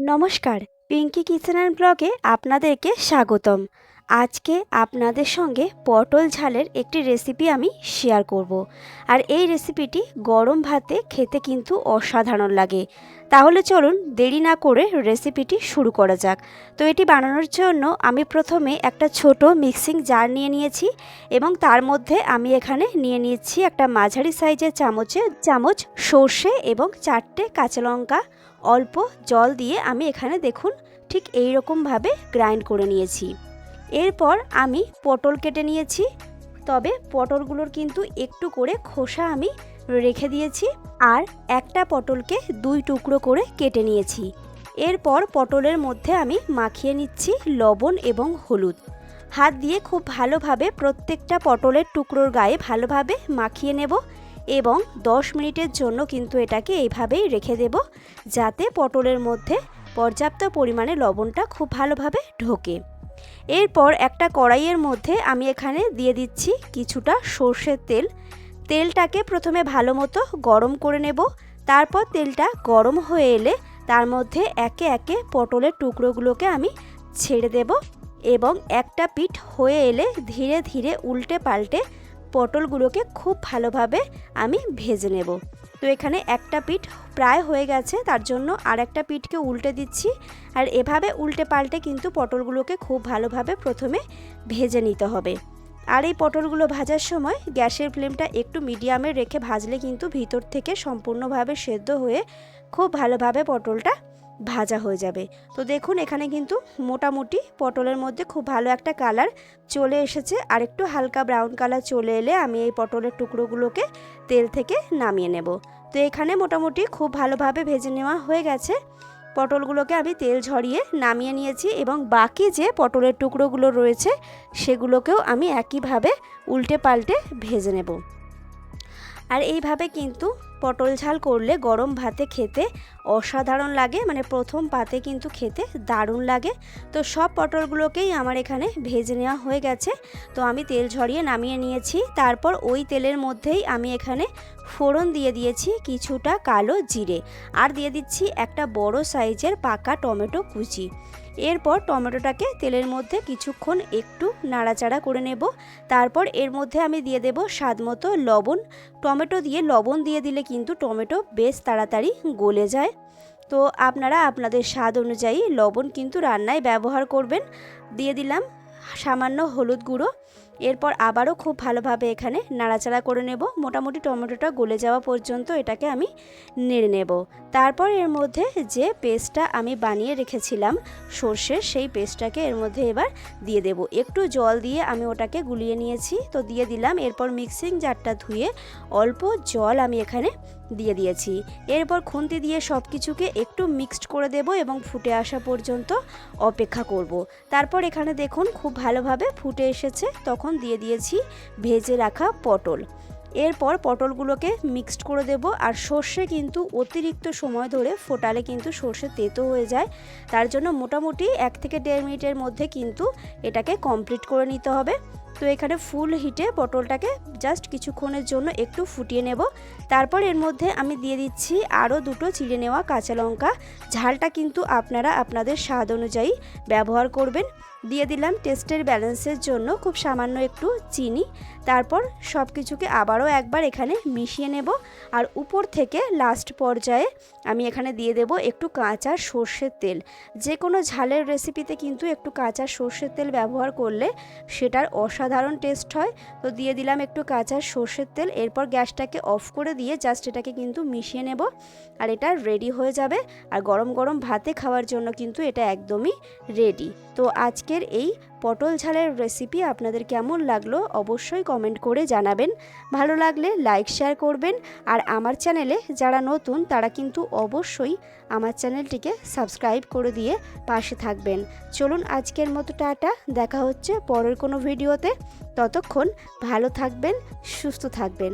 নমস্কার Pinki kitchen and ব্লগে আপনাদেরকে স্বাগতম। আজকে আপনাদের সঙ্গে পটল ঝালের একটি রেসিপি আমি শেয়ার করব। আর এই রেসিপিটি গরম ভাতে খেতে কিন্তু অসাধারণ লাগে। তাহলে চলুন দেরি না করে রেসিপিটি শুরু করা যাক। তো এটি বানানোর জন্য আমি প্রথমে একটা ছোট মিক্সিং জার নিয়ে নিয়েছি এবং তার মধ্যে আমি এখানে নিয়ে নিয়েছি একটা মাঝারি সাইজের চামচে, চামচ সর্ষে এবং চারটে কাঁচা লঙ্কা। অল্প জল দিয়ে আমি এখানে দেখুন ঠিক এই রকমভাবে গ্রাইন্ড করে নিয়েছি। এরপর আমি পটল কেটে নিয়েছি। তবে পটলগুলোর কিন্তু একটু করে খোসা আমি রেখে দিয়েছি আর একটা পটলকে দুই টুকরো করে কেটে নিয়েছি। এরপর পটলের মধ্যে আমি মাখিয়ে নিচ্ছি লবণ এবং হলুদ। হাত দিয়ে খুব ভালোভাবে প্রত্যেকটা পটলের টুকরোর গায়ে ভালোভাবে মাখিয়ে নেব এবং 10 মিনিটের জন্য কিন্তু এটাকে এইভাবেই রেখে দেব যাতে পটলের মধ্যে পর্যাপ্ত পরিমাণে লবণটা খুব ভালোভাবে ঢোকে। এরপর একটা কড়াইয়ের মধ্যে আমি এখানে দিয়ে দিচ্ছি কিছুটা সর্ষের তেল। তেলটাকে প্রথমে ভালো মতো গরম করে নেব। তারপর তেলটা গরম হয়ে এলে তার মধ্যে একে একে পটলের টুকরোগুলোকে আমি ছেড়ে দেব এবং একটা পিঠ হয়ে এলে ধীরে ধীরে উল্টে পাল্টে পটলগুলোকে খুব ভালোভাবে আমি ভেজে নেব। তো এখানে একটা পিঠ প্রায় হয়ে গেছে, তার জন্য আর একটা পিঠকে উল্টে দিচ্ছি। আর এভাবে উল্টে পাল্টে কিন্তু পটলগুলোকে খুব ভালোভাবে প্রথমে ভেজে নিতে হবে। আর এই পটলগুলো ভাজার সময় গ্যাসের ফ্লেমটা একটু মিডিয়ামে রেখে ভাজলে কিন্তু ভিতর থেকে সম্পূর্ণভাবে সেদ্ধ হয়ে খুব ভালোভাবে পটলটা ভাজা হয়ে যাবে। তো দেখুন, এখানে কিন্তু মোটামুটি পটলের মধ্যে খুব ভালো একটা কালার চলে এসেছে। আর একটু হালকা ব্রাউন কালার চলে এলে আমি এই পটলের টুকরোগুলোকে তেল থেকে নামিয়ে নেব। তো এখানে মোটামুটি খুব ভালোভাবে ভেজে নেওয়া হয়ে গেছে। পটলগুলোকে আমি তেল ঝরিয়ে নামিয়ে নিয়েছি এবং বাকি যে পটলের টুকরোগুলো রয়েছে, সেগুলোকেও আমি একইভাবে উল্টে পাল্টে ভেজে নেব। আর এইভাবে কিন্তু পটল ঝাল করলে গরম ভাতে খেতে অসাধারণ লাগে। মানে প্রথম পাতে কিন্তু খেতে দারুণ লাগে। তো সব পটলগুলোকেই আমার এখানে ভেজে নেওয়া হয়ে গেছে। তো আমি তেল ঝরিয়ে নামিয়ে নিয়েছি। তারপর ওই তেলের মধ্যেই আমি এখানে ফোড়ন দিয়ে দিয়েছি কিছুটা কালো জিরে। আর দিয়ে দিচ্ছি একটা বড় সাইজের পাকা টমেটো কুচি। এরপর টমেটোটাকে তেলের মধ্যে কিছুক্ষণ একটু নাড়াচাড়া করে নেব। তারপর এর মধ্যে আমি দিয়ে দেব স্বাদ মতো লবণ। টমেটো দিয়ে লবণ দিয়ে দিলে কিন্তু টমেটো বেশ তাড়াতাড়ি গলে যায়। তো আপনারা আপনাদের স্বাদ অনুযায়ী লবণ কিন্তু রান্নায় ব্যবহার করবেন। দিয়ে দিলাম সামান্য হলুদ গুঁড়ো। এরপর আবারও খুব ভালোভাবে এখানে নাড়াচাড়া করে নেব। মোটামুটি টমেটোটা গলে যাওয়া পর্যন্ত এটাকে আমি নেড়ে নেব। তারপর এর মধ্যে যে পেস্টটা আমি বানিয়ে রেখেছিলাম সর্ষের সেই পেস্টটাকে এর মধ্যে এবার দিয়ে দেব। একটু জল দিয়ে আমি ওটাকে গুলিয়ে নিয়েছি। তো দিয়ে দিলাম। এরপর মিক্সিং জারটা ধুয়ে অল্প জল আমি এখানে দিয়ে দিয়েছি। এরপর খুন্তি দিয়ে সব কিছুকে একটু মিক্সড করে দেব এবং ফুটে আসা পর্যন্ত অপেক্ষা করব। তারপর এখানে দেখুন খুব ভালোভাবে ফুটে এসেছে। তখন দিয়ে দিয়েছি ভেজে রাখা পটল। এরপর পটলগুলোকে মিক্সড করে দেব আর সর্ষে কিন্তু অতিরিক্ত সময় ধরে ফোটালে কিন্তু সর্ষে তেতো হয়ে যায়। তার জন্য মোটামুটি এক থেকে দেড় মিনিটের মধ্যে কিন্তু এটাকে কমপ্লিট করে নিতে হবে। তো এখানে ফুল হিটে পটলটাকে জাস্ট কিছুক্ষণের জন্য একটু ফুটিয়ে নেব। তারপর এর মধ্যে আমি দিয়ে দিচ্ছি আরও দুটো চিড়ে নেওয়া কাঁচা লঙ্কা। ঝালটা কিন্তু আপনারা আপনাদের স্বাদ অনুযায়ী ব্যবহার করবেন। দিয়ে দিলাম টেস্টের ব্যালেন্সের জন্য খুব সামান্য একটু চিনি। তারপর সব কিছুকে আবারও একবার এখানে মিশিয়ে নেব। আর উপর থেকে লাস্ট পর্যায়ে আমি এখানে দিয়ে দেব একটু কাঁচা সর্ষের তেল। যে কোনো ঝালের রেসিপিতে কিন্তু একটু কাঁচা সর্ষের তেল ব্যবহার করলে সেটার অসাধারণ টেস্ট হয়। তো দিয়ে দিলাম একটু কাঁচা সর্ষের তেল। এরপর গ্যাসটাকে অফ করে দিয়ে জাস্ট এটাকে কিন্তু মিশিয়ে নেব। আর এটা রেডি হয়ে যাবে। আর গরম গরম ভাতে খাওয়ার জন্য কিন্তু এটা একদমই রেডি তো আজকের এই পটল ঝালের রেসিপি আপনাদের কেমন লাগল অবশ্যই কমেন্ট করে জানাবেন। ভালো লাগলে লাইক শেয়ার করবেন আর আমার চ্যানেলে যারা নতুন তারা কিন্তু অবশ্যই আমার চ্যানেলটিকে সাবস্ক্রাইব করে দিয়ে পাশে থাকবেন। চলুন আজকের মতো টাটা, দেখা হচ্ছে পরের কোনো ভিডিওতে ততক্ষণ ভালো থাকবেন, সুস্থ থাকবেন।